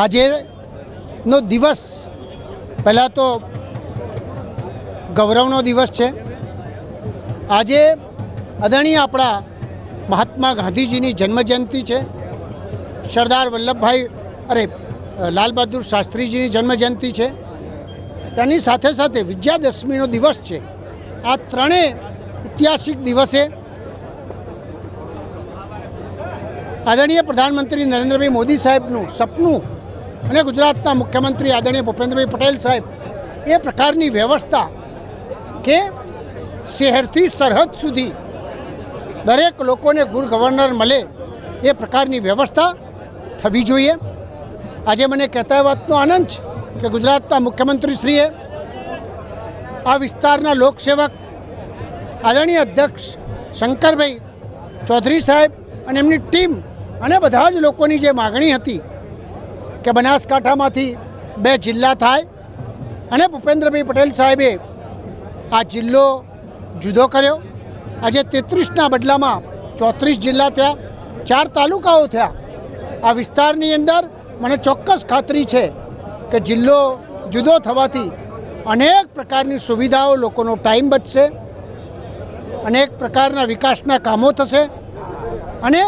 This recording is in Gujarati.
આજેનો દિવસ પહેલાં તો ગૌરવનો દિવસ છે. આજે અદાણી આપણા મહાત્મા ગાંધીજીની જન્મજયંતિ છે. સરદાર વલ્લભભાઈ અરે લાલ બહાદુર શાસ્ત્રીજીની જન્મજયંતિ છે. તેની સાથે સાથે વિજયાદશમીનો દિવસ છે. આ ત્રણેય ઐતિહાસિક દિવસે આદરણીય પ્રધાનમંત્રી નરેન્દ્રભાઈ મોદી સાહેબનું સપનું અને ગુજરાતના મુખ્યમંત્રી આદરણીય ભૂપેન્દ્રભાઈ પટેલ સાહેબ, એ પ્રકારની વ્યવસ્થા કે શહેરથી સરહદ સુધી દરેક લોકોને ગુડ ગવર્નર મળે, એ પ્રકારની વ્યવસ્થા થવી જોઈએ. આજે મને કહેતા વાતનો આનંદ છે કે ગુજરાતના મુખ્યમંત્રીશ્રીએ આ વિસ્તારના લોકસેવક આદરણીય અધ્યક્ષ શંકરભાઈ ચૌધરી સાહેબ અને એમની ટીમ અને બધા જ લોકોની જે માગણી હતી કે બનાસકાંઠામાંથી બે જિલ્લા થાય. અને ભૂપેન્દ્રભાઈ પટેલ સાહેબે આ જિલ્લો જુદો કર્યો. આજે તેત્રીસના બદલામાં ચોત્રીસ જિલ્લા થયા, ચાર તાલુકાઓ થયા. આ વિસ્તારની અંદર મને ચોક્કસ ખાતરી છે કે જિલ્લો જુદો થવાથી અનેક પ્રકારની સુવિધાઓ લોકોનો ટાઈમ બચશે. અનેક પ્રકારના વિકાસના કામો થશે. અને